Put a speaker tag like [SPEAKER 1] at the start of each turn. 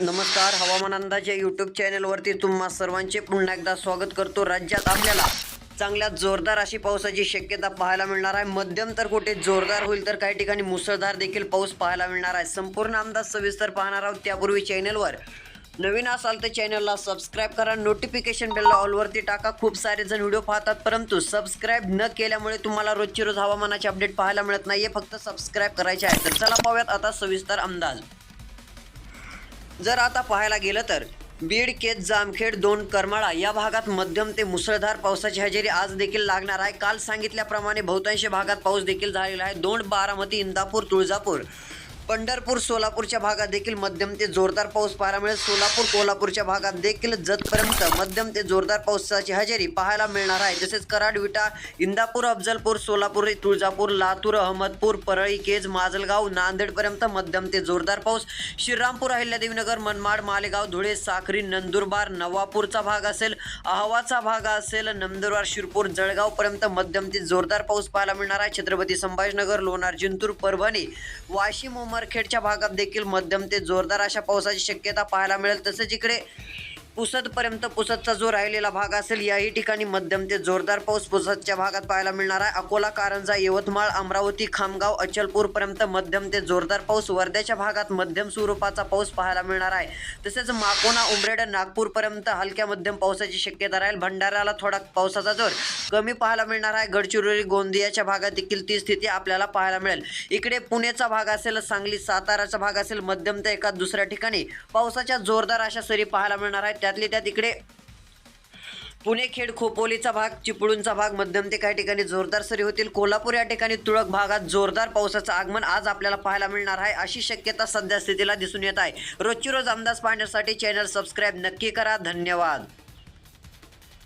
[SPEAKER 1] नमस्कार हवामान अंदाज या यूट्यूब चॅनलवरती तुम्हा सर्वांचे पुन्हा एकदा स्वागत करतो राज्यात आपल्याला. चांगल्या जोरदार अशी पावसाची शक्यता पाहायला मिळणार आहे. मध्यम तर कुठे जोरदार होईल तर काही ठिकाणी मुसळधार देखील पाऊस पाहायला मिळणार आहे. संपूर्ण अंदाज सविस्तर पाहणार आहोत त्यापूर्वी चॅनलवर नवीन असाल तर चॅनलला सबस्क्राईब करा. नोटिफिकेशन बेलला ऑलवरती टाका. खूप सारे जण व्हिडिओ पाहतात परंतु सबस्क्राईब न केल्यामुळे तुम्हाला रोजची रोज हवामानाचे अपडेट पाहायला मिळत नाही फक्त सबस्क्राईब करायचे आहे. तर चला पाहूयात आता सविस्तर अंदाज. जर आता पाहायला गेलं तर बीड केज जामखेड दोन करमाळा या भागात मध्यम ते मुसळधार पावसाची हजेरी आज देखील लागणार आहे. काल सांगितल्याप्रमाणे बहुतांश भागात पाऊस देखील झालेला आहे. दोन बारामती इंदापूर तुळजापूर पंढरपूर सोलापूरच्या भागात देखील मध्यम ते जोरदार पाऊस पाहायला मिळेल. सोलापूर कोल्हापूरच्या भागात देखील जतपर्यंत मध्यम ते जोरदार पावसाची हजेरी पाहायला मिळणार आहे. तसेच कराड विटा इंदापूर अफजलपूर सोलापूर तुळजापूर लातूर अहमदपूर परळी केज माजलगाव नांदेडपर्यंत मध्यम ते जोरदार पाऊस. श्रीरामपूर अहिल्यादेवीनगर मनमाड मालेगाव धुळे साखरी नंदुरबार नवापूरचा भाग असेल अहवाचा भाग असेल नंदुरबार शिरपूर जळगावपर्यंत मध्यम ते जोरदार पाऊस पाहायला मिळणार आहे. छत्रपती संभाजीनगर लोणार जिंतूर परभणी वाशिम उमरखेडच्या भागात देखील मध्यम ते जोरदार अशा पावसाची शक्यता पाहायला मिळेल. तसेच इकडे पुसदपर्यंत पुसदचा जो राहिलेला भाग असेल याही ठिकाणी मध्यम ते जोरदार पाऊस पुसदच्या भागात पाहायला मिळणार आहे. अकोला कारंजा यवतमाळ अमरावती खामगाव अचलपूरपर्यंत मध्यम ते जोरदार पाऊस वर्ध्याच्या भागात मध्यम स्वरूपाचा पाऊस पाहायला मिळणार आहे. तसेच माकोना उमरेड नागपूरपर्यंत हलक्या मध्यम पावसाची शक्यता राहील. भंडाऱ्याला थोडा पावसाचा जोर कमी पाहायला मिळणार आहे. गडचिरोली गोंदियाच्या भागात देखील ती स्थिती आपल्याला पाहायला मिळेल. इकडे पुण्याचा भाग असेल सांगली साताराचा भाग असेल मध्यम ते एका दुसऱ्या ठिकाणी पावसाच्या जोरदार अशा सरी पाहायला मिळणार आहेत. त्यातले त्यात इकडे पुणे खेड खोपोलीचा भाग चिपळूणचा भाग मध्यम ते काही ठिकाणी जोरदार सरी होतील. कोल्हापूर या ठिकाणी तुळक भागात जोरदार पावसाचं आगमन आज आपल्याला पाहायला मिळणार आहे. अशी शक्यता सध्या स्थितीला दिसून येत आहे. रोजची रोज अंदाज पाहण्यासाठी चॅनल सबस्क्राईब नक्की करा. धन्यवाद.